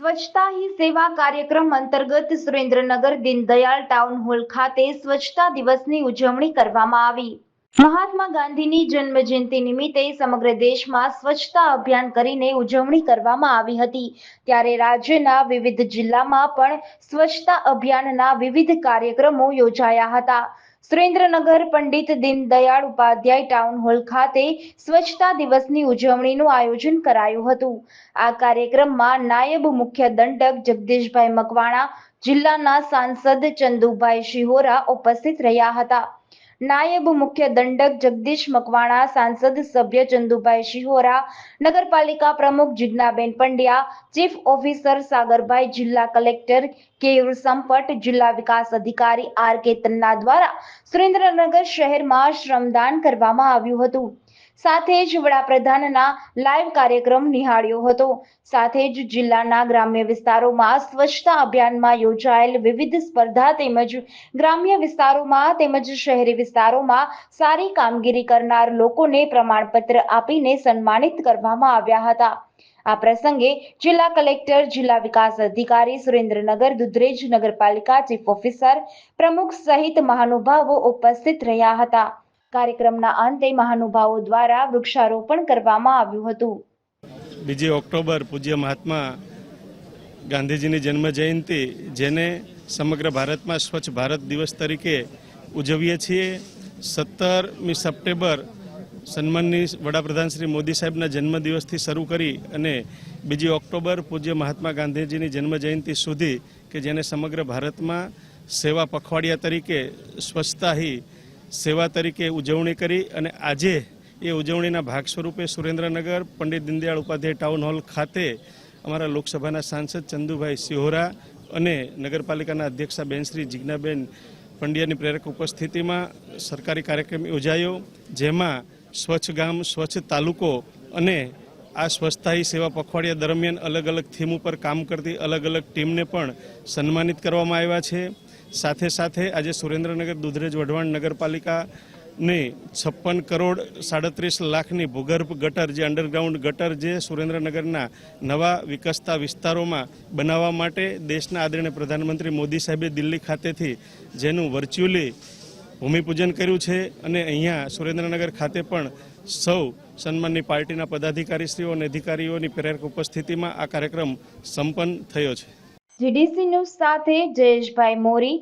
સ્વચ્છતા હી સેવા કાર્યક્રમ અંતર્ગત સુરેન્દ્રનગર દીનદયાળ ટાઉન હોલ ખાતે સ્વચ્છતા દિવસની ઉજવણી કરવામાં આવી. મહાત્મા ગાંધીની જન્મ જયંતિ નિમિત્તે સમગ્ર દેશમાં સ્વચ્છતા અભિયાન કરીને ઉજવણી કરવામાં આવી હતી. ત્યારે રાજ્યના વિવિધ જિલ્લામાં પણ સ્વચ્છતા અભિયાનના વિવિધ કાર્યક્રમો યોજાયા હતા. સુરેન્દ્રનગર પંડિત દીનદયાળ ઉપાધ્યાય ટાઉન હોલ ખાતે સ્વચ્છતા દિવસની ઉજવણીનું આયોજન કરાયું હતું. આ કાર્યક્રમમાં નાયબ મુખ્ય દંડક જગદીશભાઈ મકવાણા, જિલ્લાના સાંસદ ચંદુભાઈ શિહોરા ઉપસ્થિત રહ્યા હતા. નાયબ મુખ્ય દંડક જગદીશ મકવાણા, સાંસદ સભ્ય ચંદુભાઈ શિહોરા, નગરપાલિકા પ્રમુખ જિજ્ઞાબેન પંડ્યા, ચીફ ઓફિસર સાગરભાઈ, જિલ્લા કલેક્ટર કેયુર સંપટ, જિલ્લા વિકાસ અધિકારી આર કે તન્ના દ્વારા સુરેન્દ્રનગર શહેરમાં શ્રમદાન કરવામાં આવ્યું હતું. સાથે જ વડાપ્રધાનના લાઈવ કાર્યક્રમ નિહાળ્યો હતો. સાથે જ જિલ્લાના ગ્રામ્ય વિસ્તારોમાં સ્વચ્છતા અભિયાનમાં યોજાયેલ વિવિધ સ્પર્ધા તેમજ ગ્રામ્ય વિસ્તારોમાં તેમજ શહેરી વિસ્તારોમાં સારી કામગીરી કરનાર લોકોને પ્રમાણપત્ર આપીને સન્માનિત કરવામાં આવ્યા હતા. આ પ્રસંગે જિલ્લા કલેક્ટર, જિલ્લા વિકાસ અધિકારી સુરેન્દ્રનગર, દુધરેજ નગરપાલિકા ચીફ ઓફિસર પ્રમુખ સહિત મહાનુભાવો ઉપસ્થિત રહ્યા હતા. કાર્યક્રમના અંતે મહાનુભાવો દ્વારા વૃક્ષારોપણ કરવામાં આવ્યું હતું. બીજી ઓક્ટોબર પૂજ્ય મહાત્મા ગાંધીજીની જન્મ જયંતિ જેને સમગ્ર ભારતમાં સ્વચ્છ ભારત દિવસ તરીકે ઉજવીએ છીએ, સત્તરમી સપ્ટેમ્બર સન્માનની વડાપ્રધાન શ્રી મોદી સાહેબના જન્મદિવસથી શરૂ કરી અને બીજી ઓક્ટોબર પૂજ્ય મહાત્મા ગાંધીજીની જન્મ જયંતિ સુધી, કે જેને સમગ્ર ભારતમાં સેવા પખવાડિયા તરીકે સ્વચ્છતા હી સેવા તરીકે ઉજવણી કરી અને આજે એ ઉજવણીના ભાગ સ્વરૂપે સુરેન્દ્રનગર, પંડિત દીનદયાળ ઉપાધ્યાય ટાઉન હોલ ખાતે અમારા લોકસભાના સાંસદ ચંદુભાઈ સિહોરા અને નગરપાલિકાના અધ્યક્ષા બેન શ્રી જિજ્ઞાબેન પંડ્યાની પ્રેરક ઉપસ્થિતિમાં સરકારી કાર્યક્રમ યોજાયો, જેમાં સ્વચ્છ ગામ, સ્વચ્છ તાલુકો અને આ સ્વચ્છતાહી સેવા પખવાડિયા દરમિયાન અલગ અલગ થીમ ઉપર કામ કરતી અલગ અલગ ટીમને પણ સન્માનિત કરવામાં આવ્યા છે. સાથે સાથે આજે સુરેન્દ્રનગર દુધરેજ વઢવાણ નગરપાલિકાની છપ્પન કરોડ સાડત્રીસ લાખની ભૂગર્ભ ગટર જે અંડરગ્રાઉન્ડ ગટર જે સુરેન્દ્રનગરના નવા વિકસતા વિસ્તારોમાં બનાવવા માટે દેશના આદરણીય પ્રધાનમંત્રી મોદી સાહેબે દિલ્હી ખાતેથી જેનું વર્ચ્યુઅલી ભૂમિપૂજન કર્યું છે અને અહીંયા સુરેન્દ્રનગર ખાતે પણ સૌ સન્માનની પાર્ટીના પદાધિકારીશ્રીઓ અને અધિકારીઓની પ્રેરક ઉપસ્થિતિમાં આ કાર્યક્રમ સંપન્ન થયો છે. જીડીસી ન્યૂઝ સાથે જયેશભાઈ મોરી